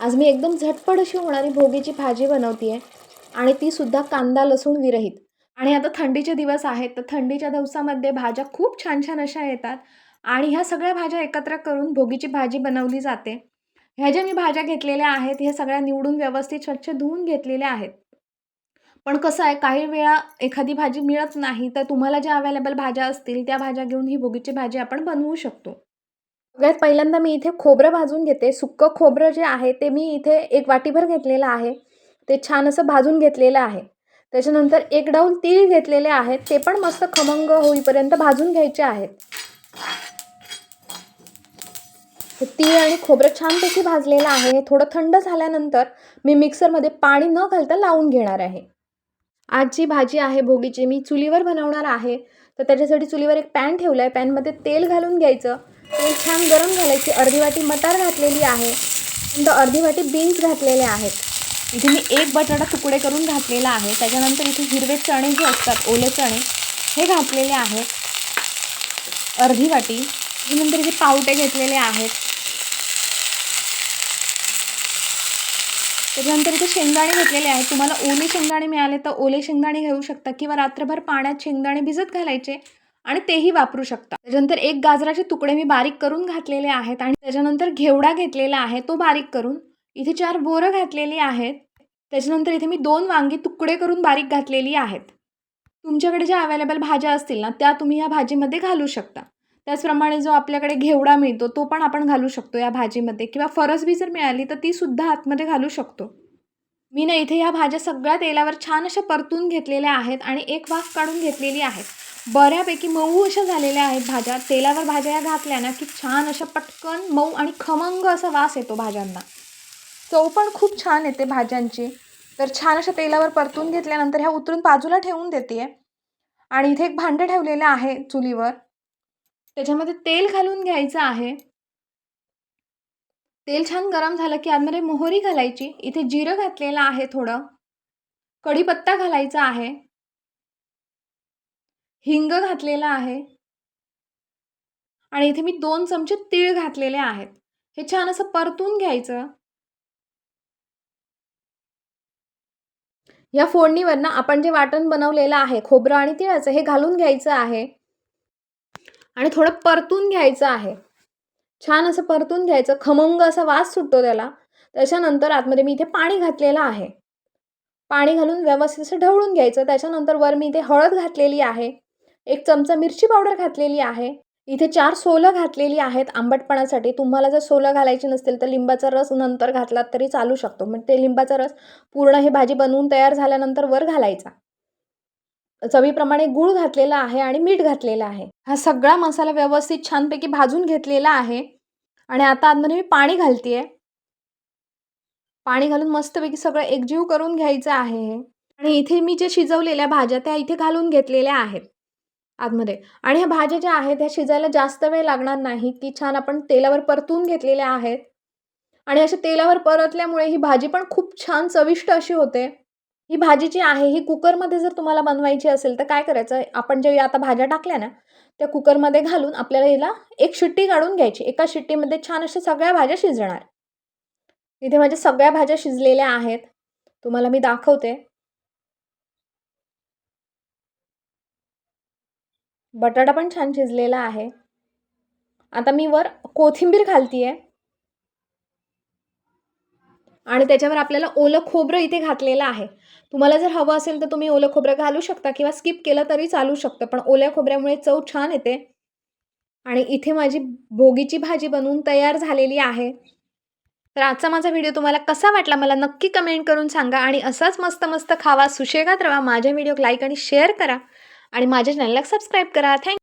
आज मी एकदम झटपट अशी होणारी भोगीची भाजी बनवते आहे आणि तीसुद्धा कांदा लसूण विरहित. आणि आता थंडीचे दिवस आहेत तर थंडीच्या दिवसामध्ये भाज्या खूप छान छान अशा येतात आणि ह्या सगळ्या भाज्या एकत्र करून भोगीची भाजी बनवली जाते. ह्या ज्या मी भाज्या घेतलेल्या आहेत ह्या सगळ्या निवडून व्यवस्थित स्वच्छ धुवून घेतलेल्या आहेत. पण कसं आहे काही वेळा एखादी भाजी मिळत नाही तर तुम्हाला ज्या अवेलेबल भाज्या असतील त्या भाज्या घेऊन ही भोगीची भाजी आपण बनवू शकतो. सगळ्यात पहिल्यांदा मी इथे खोबरं भाजून घेते. सुक्कं खोबरं जे आहे ते मी इथे एक वाटीभर घेतलेलं आहे. ते छान असं भाजून घेतलेलं आहे. त्याच्यानंतर एक डाऊल तीळ घेतलेले आहेत ते पण मस्त खमंग होईपर्यंत भाजून घ्यायचे आहेत. तीळ आणि खोबरं छानपैकी भाजलेलं आहे. हे थोडं थंड झाल्यानंतर मी मिक्सरमध्ये पाणी न घालता लावून घेणार आहे. आज जी भाजी आहे भोगीची मी चुलीवर बनवणार आहे. तर त्याच्यासाठी चुलीवर एक पॅन ठेवला आहे पॅनमध्ये तेल घालून घ्यायचं. तेल छान गरम घालायची अर्धी वाटी मटार घातलेली आहे. नंतर अर्धी वाटी बीन्स घातलेले आहेत. इथे मी एक बटाटा तुकडे करून घातलेला आहे. त्याच्यानंतर इथे हिरवे चणे जे असतात ओले चणे हे घातलेले आहेत. अर्धी वाटी. नंतर इथे पावटे घेतलेले आहेत. त्याच्यानंतर इथे शेंगदाणे घेतलेले आहेत. तुम्हाला ओले शेंगदाणे मिळाले तर ओले शेंगदाणे घेऊ शकता किंवा रात्रभर पाण्यात शेंगदाणे भिजत घालायचे. आणि तेही वापरू शकता. त्याच्यानंतर एक गाजराचे तुकडे मी बारीक करून घातलेले आहेत आणि त्याच्यानंतर घेवडा घेतलेला आहे तो बारीक करून. इथे चार बोरं घातलेली आहेत. त्याच्यानंतर इथे मी दोन वांगी तुकडे करून बारीक घातलेली आहेत. तुमच्याकडे ज्या अवेलेबल भाज्या असतील ना त्या तुम्ही या भाजीमध्ये घालू शकता. त्याचप्रमाणे जो आपल्याकडे घेवडा मिळतो तो पण आपण घालू शकतो या भाजीमध्ये किंवा फरसबी जर मिळाली तर ती सुद्धा आतमध्ये घालू शकतो. मी ना इथे या भाज्या सगळ्या तेलावर छान अशा परतून घेतलेल्या आहेत आणि एक वाफ काढून घेतलेली आहे बऱ्यापैकी मऊ अशा झालेल्या आहेत भाज्या. तेलावर भाज्या या घातल्या ना की छान अशा पटकन मऊ आणि खमंग असा वास येतो भाज्यांना. चव पण खूप छान येते भाज्यांची. तर छान अशा तेलावर परतून घेतल्यानंतर ह्या उतरून बाजूला ठेवून देते आहे आणि इथे एक भांडं ठेवलेलं आहे चुलीवर. त्याच्यामध्ये तेल घालून घ्यायचं आहे. तेल छान गरम झालं की आतमध्ये मोहरी घालायची. इथे जिरं घातलेलं आहे थोडं. कढीपत्ता घालायचा आहे. हिंग घातलेला आहे. आणि इथे मी दोन चमचे तीळ घातलेले आहेत. हे छान असं परतून घ्यायचं. या फोडणीवरनं आपण जे वाटण बनवलेलं आहे खोबरं आणि तिळाचं हे घालून घ्यायचं आहे. आणि थोडं परतून घ्यायचं आहे. छान असं परतून घ्यायचं. खमंग असा वास सुटतो त्याला. त्याच्यानंतर आतमध्ये मी इथे पाणी घातलेलं आहे. पाणी घालून व्यवस्थित असं ढवळून घ्यायचं. त्याच्यानंतर वर मी इथे हळद घातलेली आहे. एक चमचा मिरची पावडर घातलेली आहे. इथे चार सोलं घातलेली आहेत आंबटपणासाठी. तुम्हाला जर सोलं घालायची नसतील तर लिंबाचा रस नंतर घातलात तरी चालू शकतो. मग ते लिंबाचा रस पूर्ण हे भाजी बनवून तयार झाल्यानंतर वर घालायचा. चवीप्रमाणे गूळ घातलेला आहे आणि मीठ घातलेलं आहे. हा सगळा मसाला व्यवस्थित छानपैकी भाजून घेतलेला आहे. आणि आता आतमध्ये मी पाणी घालते पाणी घालून मस्तपैकी सगळं एकजीव करून घ्यायचं आहे आणि इथे मी जे शिजवलेल्या भाज्या त्या इथे घालून घेतलेल्या आहेत. आतमध्ये. आणि ह्या भाज्या ज्या आहेत ह्या शिजायला जास्त वेळ लागणार नाही. की छान आपण तेलावर परतून घेतलेल्या आहेत. आणि अशा तेलावर परतल्यामुळे ही भाजी पण खूप छान चविष्ट अशी होते. ही भाजी जी आहे ही कुकरमध्ये जर तुम्हाला बनवायची असेल तर काय करायचं? आपण जे आता भाज्या टाकल्या ना त्या कुकरमध्ये घालून आपल्याला हिला एक शिट्टी काढून घ्यायची. एका शिट्टीमध्ये छान अशा सगळ्या भाज्या शिजणार. इथे माझ्या सगळ्या भाज्या शिजलेल्या आहेत. तुम्हाला मी दाखवते. बटाटा पण छान शिजलेला आहे. आता मी वर कोथिंबीर घालती आहे आणि त्याच्यावर आपल्याला ओलं खोबरं इथे घातलेलं आहे. तुम्हाला जर हवं असेल तर तुम्ही ओलं खोबरं घालू शकता किंवा स्किप केलं तरी चालू शकतं पण ओल्या खोबऱ्यामुळे चव छान येते. आणि इथे माझी भोगीची भाजी बनवून तयार झालेली आहे. तर आजचा माझा व्हिडिओ तुम्हाला कसा वाटला मला नक्की कमेंट करून सांगा आणि असाच मस्त मस्त खावा सुशेगात राहा माझ्या व्हिडिओ लाईक आणि शेअर करा. आणि माझ्या चॅनलला सबस्क्राईब करा. थँक